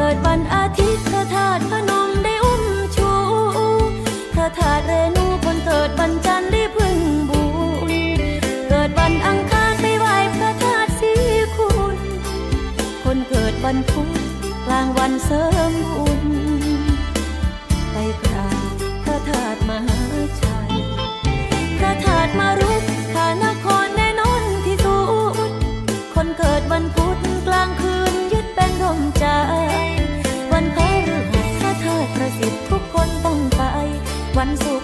เกิดวันอาทิตย์พระธาตุพนมได้อุ้มชูพระธาตุเรนูคนเกิดวันจันทร์ได้พึ่งบุญเกิดวันอังคารไปไหว้พระธาตุสีคุณ คนเกิดวันพุธกลางวันเสริมบุญไปกราบพระธาตุมหาชัยพระธาตุมารุกขานครแน่นอนที่สุดคนเกิดวันพุธ วัน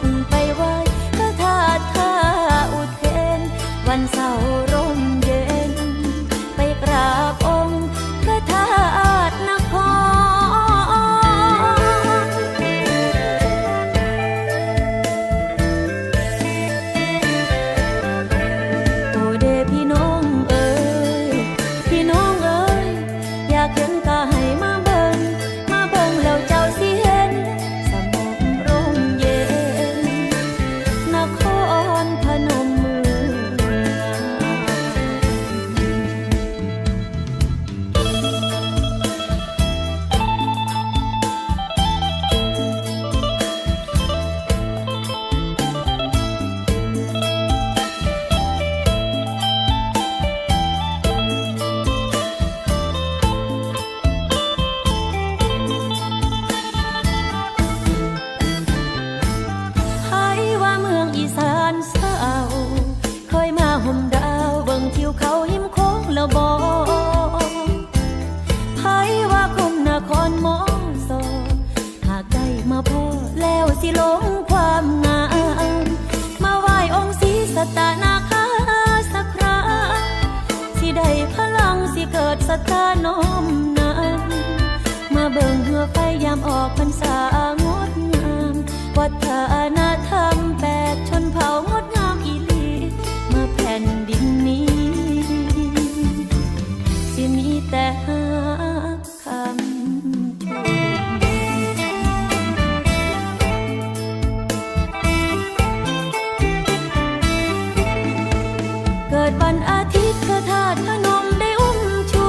สิหลงความงาม มาไหว้องค์ศรีสตานาคาสักคราสิได้พลังสิเกิดสตาน้อมนมาเบิ่งเหือไฟยามออกพรรษา ดวันอาทิตย์พระธาตุพนมได้อุ้มชู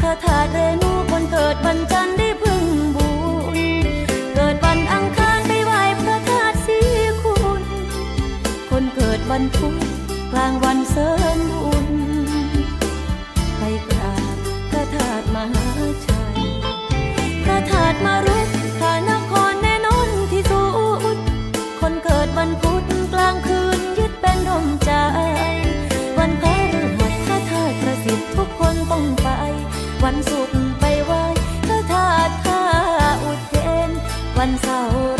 พระธาตุเรนูคนเกิดวันจันทร์ได้พึ่งบุญเกิดวันอังคารไปไหว้พระธาตุสีคุณ คนเกิดวันพุธกลางวันเสริมบุญไปกราบพระธาตุมหาชัยพระธาตุมารุ วันศุกร์ไปไหว้พระธาตุท่าอุเทนวันเสาร์